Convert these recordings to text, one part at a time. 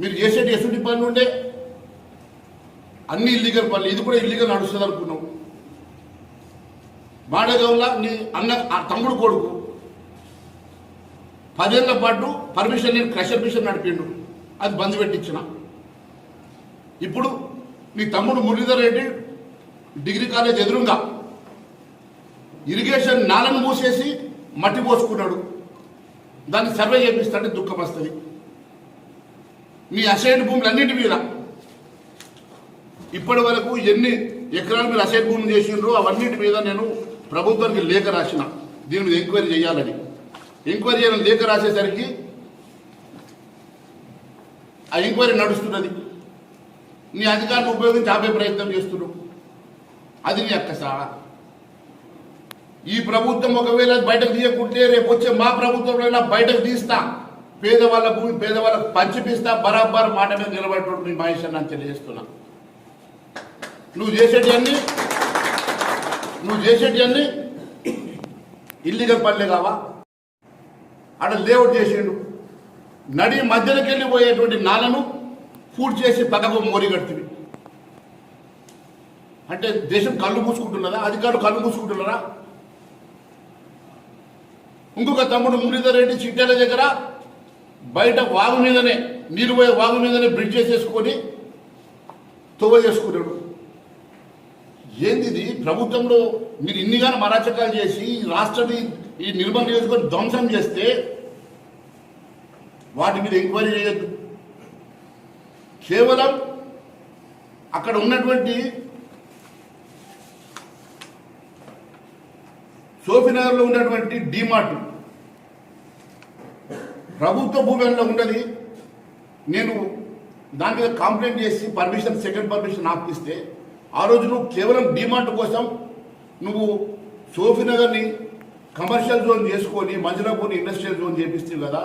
మీరు చేసేటి ఎసుటి పనులు ఉండే. అన్ని ఇల్లీగల్ పనులు. ఇది కూడా ఇల్లీగల్ నడుస్తుంది అనుకున్నాం. మాడగౌలా నీ అన్న ఆ తమ్ముడు కొడుకు పదేళ్ళ పాటు పర్మిషన్ నేను క్రషర్ మిషన్ నడిపిండు. అది బంద్ పెట్టించిన. ఇప్పుడు నీ తమ్ముడు మురళీధర్ రెడ్డి డిగ్రీ కాలేజ్ ఎదురుగా ఇరిగేషన్ నాలను మూసేసి మట్టి పోసుకున్నాడు. దాన్ని సర్వే చేపిస్తాడే దుఃఖం వస్తుంది. మీ అసైన్ భూములన్నింటి మీద. ఇప్పటి వరకు ఎన్ని ఎకరాలు మీరు అసైన్ భూములు చేసిండ్రో అవన్నిటి మీద నేను ప్రభుత్వానికి లేఖ రాసిన. దీని మీద ఎంక్వైరీ చేయాలని. ఎంక్వైరీ చేయాలని లేఖ రాసేసరికి ఆ ఎంక్వైరీ నడుస్తున్నది. నీ అధికారాన్ని ఉపయోగించి ఆపే ప్రయత్నం చేస్తున్నావు అది నీ అక్క ఈ ప్రభుత్వం ఒకవేళ బయటకు తీయకుంటే రేపు వచ్చే మా ప్రభుత్వంలో బయటకు తీస్తా. పేదవాళ్ళ భూమి పేదవాళ్ళకు పంచిపిస్తా బరాబర్ మాట మీద నిలబడేటువంటి మీ మహేష్ అని తెలియజేస్తున్నా. నువ్వు చేసేటివన్నీ నువ్వు చేసేటివన్నీ ఇల్లీగల్ పనులే కావా? ఆడ లేఅవుట్ చేసిండు. నడి మధ్యలోకి వెళ్ళిపోయేటువంటి నాలను పూర్తి చేసి పక్కకు మోరి కడుతుంది అంటే దేశం కళ్ళు మూసుకుంటున్నదా? అధికారులు కళ్ళు మూసుకుంటున్నారా? ఇంకొక తమ్ముడు మురళీధర్ రెడ్డి చిట్టాల దగ్గర బయట వాగు మీదనే నీరు పోయే వాగు మీదనే బ్రిడ్జ్ చేసేసుకొని తొవ్వ చేసుకున్నాడు ఏంది ఇది ప్రభుత్వంలో మీరు ఇన్నిగానో మరాచకాలు చేసి ఈ రాష్ట్రాన్ని ఈ నిర్మల్ చేసుకొని ధ్వంసం చేస్తే వాటి మీద ఎంక్వైరీ చేయొద్దు. కేవలం అక్కడ ఉన్నటువంటి సోఫీనగర్లో ఉన్నటువంటి డిమార్ట్ ప్రభుత్వ భూమిలో ఉన్నది. నేను దాని మీద కంప్లైంట్ చేసి పర్మిషన్ సెకండ్ పర్మిషన్ ఆపిస్తే ఆ రోజు నువ్వు కేవలం డిమాండ్ కోసం నువ్వు సోఫీనగర్ని కమర్షియల్ జోన్ చేసుకొని మంజులాపూర్ని ఇండస్ట్రియల్ జోన్ చేపిస్తావు కదా.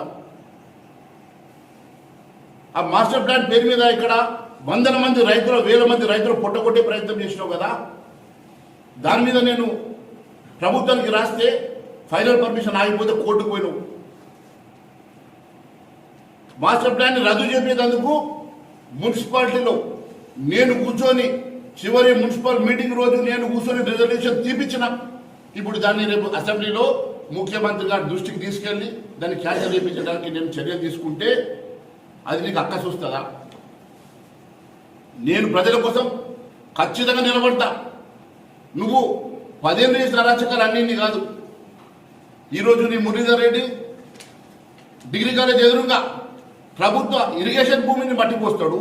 ఆ మాస్టర్ ప్లాన్ పేరు మీద ఇక్కడ వందల మంది రైతులు వేల మంది రైతులు పుట్టగొట్టే ప్రయత్నం చేసినావు కదా. దాని మీద నేను ప్రభుత్వానికి రాస్తే ఫైనల్ పర్మిషన్ ఆగిపోతే కోర్టుకు పోయినావు. మాస్టర్ ప్లాన్ రద్దు చేసేటందుకు మున్సిపాలిటీలో నేను కూర్చొని చివరి మున్సిపల్ మీటింగ్ రోజు నేను కూర్చొని రిజల్యూషన్ తీపిచ్చిన. ఇప్పుడు దాన్ని రేపు అసెంబ్లీలో ముఖ్యమంత్రి గారి దృష్టికి తీసుకెళ్ళి దాన్ని క్యాన్సల్ చేయించడానికి నేను చర్యలు తీసుకుంటే అది నీకు అక్క చూస్తుందా నేను ప్రజల కోసం ఖచ్చితంగా నిలబడతా. నువ్వు పదిహేను చేసిన అరాచకాలు అన్నీ కాదు. ఈరోజు నీ మురళీధర్ రెడ్డి డిగ్రీ కాలేజ్ ఎదురుగా ప్రభుత్వ ఇరిగేషన్ భూమిని మట్టిపోస్తాడు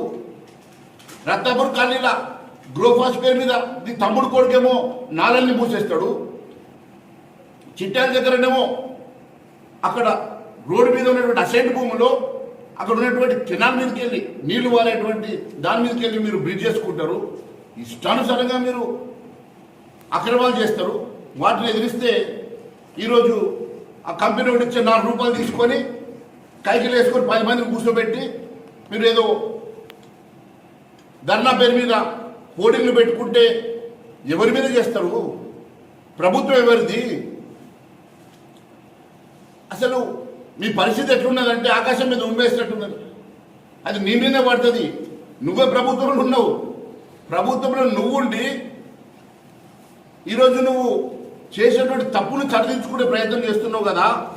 రత్నపూర్ కాలనీల గ్రోఫాస్ పేరు మీద నీ తమ్ముడు కొడుకేమో నాలల్ని మూసేస్తాడు. చిట్టాల దగ్గరనేమో అక్కడ రోడ్డు మీద ఉన్నటువంటి అసైంట్ భూమిలో అక్కడ ఉన్నటువంటి కెనాల్ మీదకి వెళ్ళి నీళ్ళు వారేటువంటి దాని మీదకి వెళ్ళి మీరు బ్రిడ్జ్ చేసుకుంటారు. ఇష్టానుసారంగా మీరు అక్రమాలు చేస్తారు. వాటిని ఎదిరిస్తే ఈరోజు ఆ కంపెనీ ఒకటి ఇచ్చే నాలుగు రూపాయలు తీసుకొని కైకిలు వేసుకొని పది మందిని కూర్చోబెట్టి మీరు ఏదో ధర్నా పేరు మీద హోర్డింగ్లు పెట్టుకుంటే ఎవరి మీద చేస్తారు? ప్రభుత్వం ఎవరిది? అసలు మీ పరిస్థితి ఎట్లున్నదంటే ఆకాశం మీద ఉమ్మేసినట్టున్నది. అది నీ మీదే పడుతుంది. నువ్వే ప్రభుత్వంలో ఉన్నావు. ప్రభుత్వంలో నువ్వుండి ఈరోజు నువ్వు చేసేటువంటి తప్పును సరిదిద్దుకునే ప్రయత్నం చేస్తున్నావు కదా?